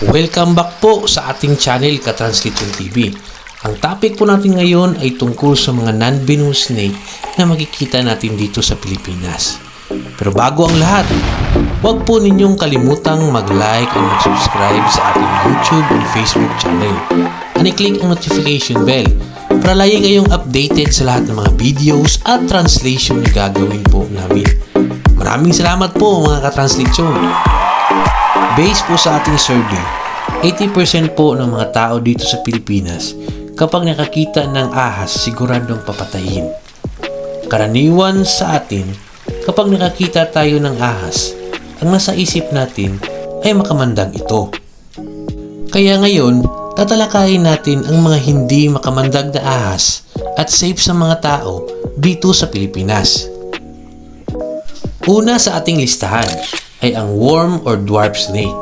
Welcome back po sa ating channel Katranslation TV. Ang topic po natin ngayon ay tungkol sa mga non-venomous snake na makikita natin dito sa Pilipinas. Pero bago ang lahat, huwag po ninyong kalimutang mag-like at mag-subscribe sa ating YouTube and Facebook channel. And i-click ang notification bell para lagi kayong updated sa lahat ng mga videos at translation na gagawin po namin. Maraming salamat po mga katranslation. Based po sa ating survey, 80% po ng mga tao dito sa Pilipinas kapag nakakita ng ahas siguradong papatayin. Karaniwan sa atin, kapag nakakita tayo ng ahas, ang nasa isip natin ay makamandag ito. Kaya ngayon, tatalakayin natin ang mga hindi makamandag na ahas at safe sa mga tao dito sa Pilipinas. Una sa ating listahan ay ang worm or dwarf snake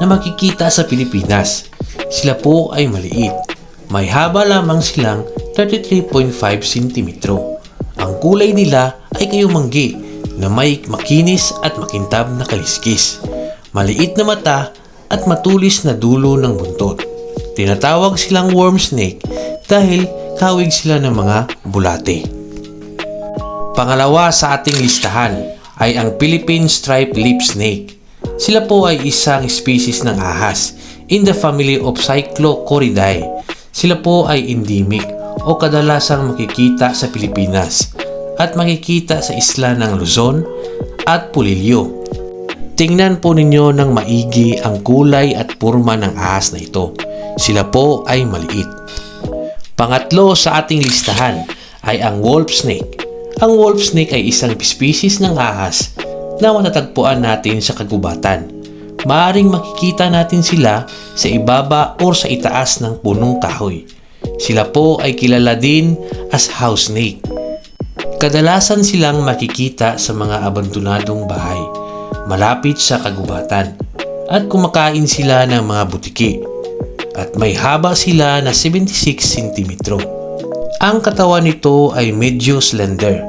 na makikita sa Pilipinas. Sila po ay maliit. May haba lamang silang 33.5 cm. Ang kulay nila ay kayumanggi na may makinis at makintab na kaliskis. Maliit na mata at matulis na dulo ng buntot. Tinatawag silang worm snake dahil kawig sila ng mga bulate. Pangalawa sa ating listahan ay ang Philippine Striped Lip Snake. Sila po ay isang species ng ahas in the family of Cyclocoridae. Sila po ay endemic o kadalasang makikita sa Pilipinas at makikita sa isla ng Luzon at Pulilio. Tingnan po ninyo ng maigi ang kulay at purma ng ahas na ito. Sila po ay maliit. Pangatlo sa ating listahan ay ang wolf snake. Ang wolf snake ay isang species ng ahas na matatagpuan natin sa kagubatan. Maaring makikita natin sila sa ibaba o sa itaas ng punong kahoy. Sila po ay kilala din as house snake. Kadalasan silang makikita sa mga abandonadong bahay, malapit sa kagubatan, at kumakain sila ng mga butiki. At may haba sila na 76 cm. Ang katawan nito ay medyo slender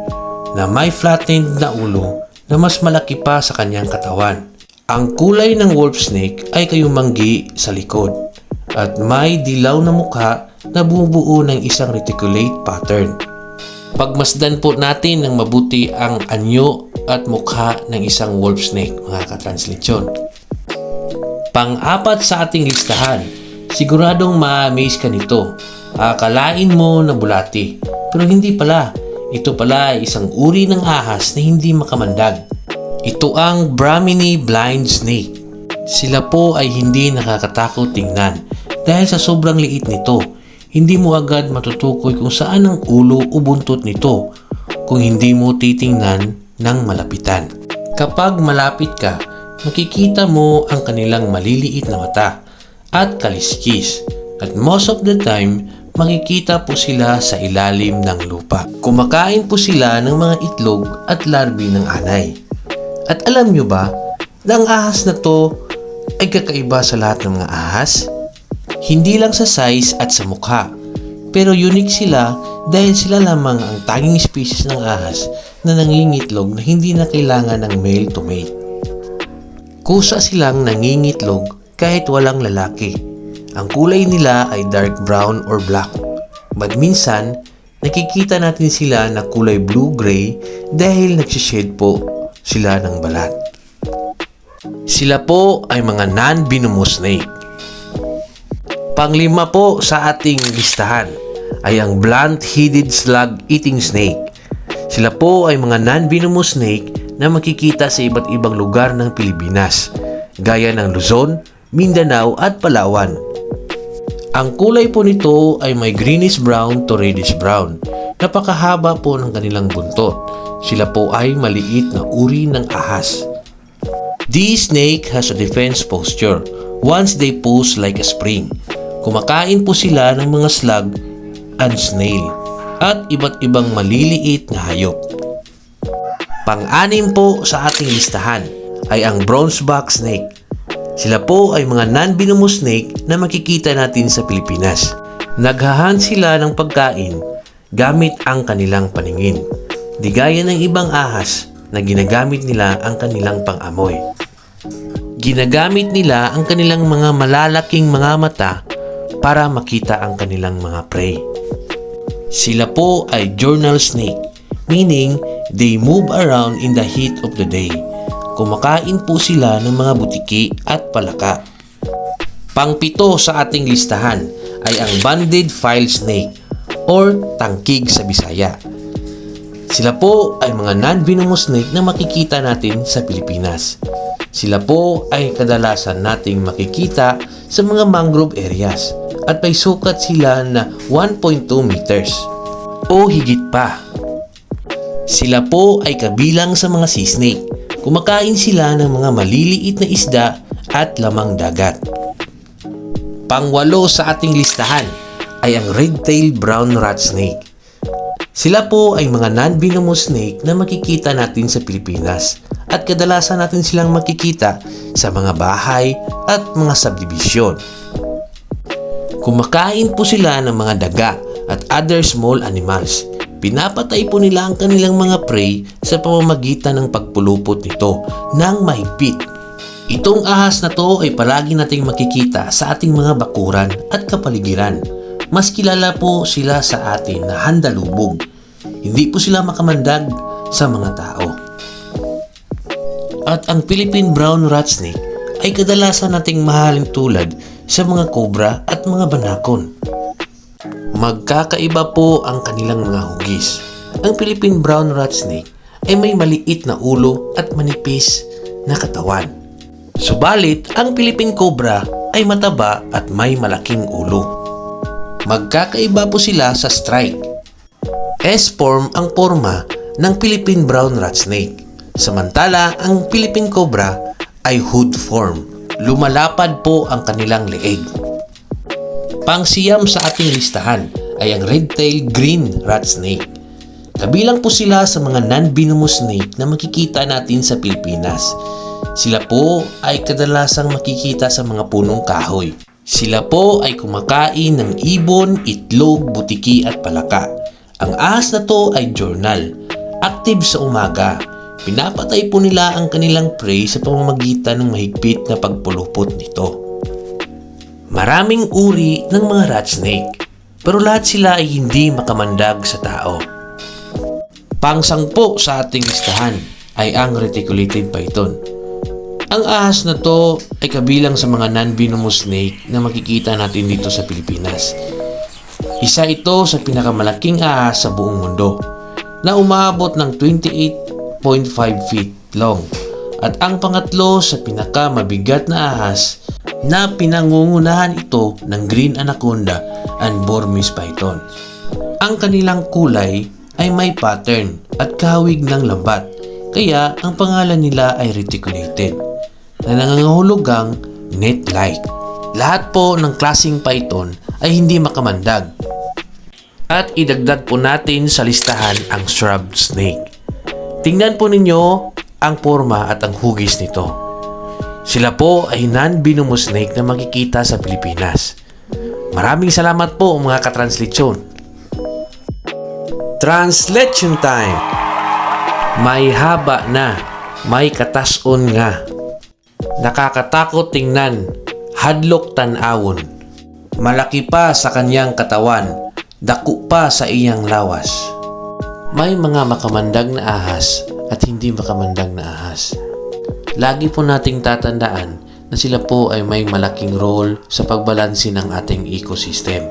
na may flattened na ulo na mas malaki pa sa kanyang katawan. Ang kulay ng wolf snake ay kayumanggi sa likod at may dilaw na mukha na bumubuo ng isang reticulate pattern. Pagmasdan po natin ng mabuti ang anyo at mukha ng isang wolf snake mga katranslitsyon. Pang-apat sa ating listahan, siguradong ma-amaze ka nito. Akalain mo na bulati, pero hindi pala. Ito pala ay isang uri ng ahas na hindi makamandag. Ito ang Brahmini blind snake. Sila po ay hindi nakakatakot tingnan dahil sa sobrang liit nito. Hindi mo agad matutukoy kung saan ang ulo o buntot nito kung hindi mo titingnan ng malapitan. Kapag malapit ka, makikita mo ang kanilang maliliit na mata at kaliskis. At most of the time, makikita po sila sa ilalim ng lupa. Kumakain po sila ng mga itlog at larbi ng anay. At alam nyo ba na ang ahas na to ay kakaiba sa lahat ng mga ahas? Hindi lang sa size at sa mukha, pero unique sila dahil sila lamang ang tanging species ng ahas na nangingitlog na hindi na kailangan ng male to mate. Kusa silang nangingitlog kahit walang lalaki. Ang kulay nila ay dark brown or black. But minsan, nakikita natin sila na kulay blue-gray dahil nagsishade po sila ng balat. Sila po ay mga non-venomous snake. Panglima po sa ating listahan ay ang blunt-headed slug-eating snake. Sila po ay mga non-venomous snake na makikita sa iba't ibang lugar ng Pilipinas, gaya ng Luzon, Mindanao at Palawan. Ang kulay po nito ay may greenish brown to reddish brown. Napakahaba po ng kanilang buntot. Sila po ay maliit na uri ng ahas. This snake has a defense posture once they pose like a spring. Kumakain po sila ng mga slug and snail at iba't ibang maliliit na hayop. Pang-anim po sa ating listahan ay ang bronzeback snake. Sila po ay mga non-venomous snake na makikita natin sa Pilipinas. Naghahan sila ng pagkain gamit ang kanilang paningin. Di gaya ng ibang ahas na ginagamit nila ang kanilang pang-amoy. Ginagamit nila ang kanilang mga malalaking mga mata para makita ang kanilang mga prey. Sila po ay journal snake, meaning they move around in the heat of the day. Kumakain po sila ng mga butiki at palaka. Pangpito sa ating listahan ay ang banded file snake or tangkig sa Bisaya. Sila po ay mga non-venomous snake na makikita natin sa Pilipinas. Sila po ay kadalasan nating makikita sa mga mangrove areas at may sukat sila na 1.2 meters o higit pa. Sila po ay kabilang sa mga sea snake. Kumakain sila ng mga maliliit na isda at lamang dagat. Pangwalo sa ating listahan ay ang red-tailed brown rat snake. Sila po ay mga non-venomous snake na makikita natin sa Pilipinas at kadalasan natin silang makikita sa mga bahay at mga subdivision. Kumakain po sila ng mga daga at other small animals. Pinapatay po nila ang kanilang mga prey sa pamamagitan ng pagpulupot nito ng mahigpit. Itong ahas na to ay palagi nating makikita sa ating mga bakuran at kapaligiran. Mas kilala po sila sa atin na handalubog. Hindi po sila makamandag sa mga tao. At ang Philippine Brown Rat Snake ay kadalasan nating mahaling tulad sa mga kobra at mga banakon. Magkakaiba po ang kanilang mga hugis. Ang Philippine Brown Rat Snake ay may maliit na ulo at manipis na katawan. Subalit, ang Philippine Cobra ay mataba at may malaking ulo. Magkakaiba po sila sa strike. S-form ang forma ng Philippine Brown Rat Snake. Samantala, ang Philippine Cobra ay hood form. Lumalapad po ang kanilang leeg. Pangsiyam sa ating listahan ay ang red-tailed green rat snake. Kabilang po sila sa mga non-venomous snake na makikita natin sa Pilipinas. Sila po ay kadalasang makikita sa mga punong kahoy. Sila po ay kumakain ng ibon, itlog, butiki at palaka. Ang ahas na to ay journal. Active sa umaga. Pinapatay po nila ang kanilang prey sa pamamagitan ng mahigpit na pagpulupot nito. Maraming uri ng mga rat snake, pero lahat sila ay hindi makamandag sa tao. Pangsangpo sa ating listahan ay ang reticulated python. Ang ahas na to ay kabilang sa mga non-venomous snake na makikita natin dito sa Pilipinas. Isa ito sa pinakamalaking ahas sa buong mundo na umabot ng 28.5 feet long at ang pangatlo sa pinakamabigat na ahas na pinangungunahan ito ng green anaconda and Burmese python. Ang kanilang kulay ay may pattern at kahawig ng lambat, kaya ang pangalan nila ay reticulated na nangangahulugang net-like. Lahat po ng klasing python ay hindi makamandag. At idagdag po natin sa listahan ang shrub snake. Tingnan po ninyo ang forma at ang hugis nito. Sila po ay non-venomous snake na makikita sa Pilipinas. Maraming salamat po mga katranslisyon. Translation time! May haba na, may katason nga. Nakakatakot tingnan, hadlok tanawon. Malaki pa sa kanyang katawan, daku pa sa iyang lawas. May mga makamandag na ahas at hindi makamandag na ahas. Lagi po nating tatandaan na sila po ay may malaking role sa pagbalansi ng ating ecosystem.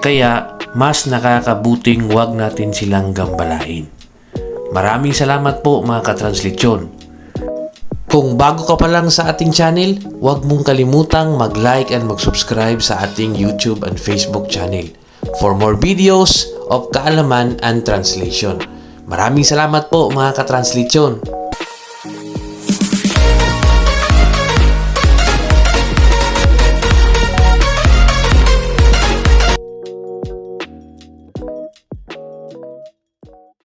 Kaya, mas nakakabuting wag natin silang gambalain. Maraming salamat po mga katranslisyon. Kung bago ka pa lang sa ating channel, huwag mong kalimutang mag-like and mag-subscribe sa ating YouTube and Facebook channel for more videos of kaalaman and translation. Maraming salamat po mga katranslisyon.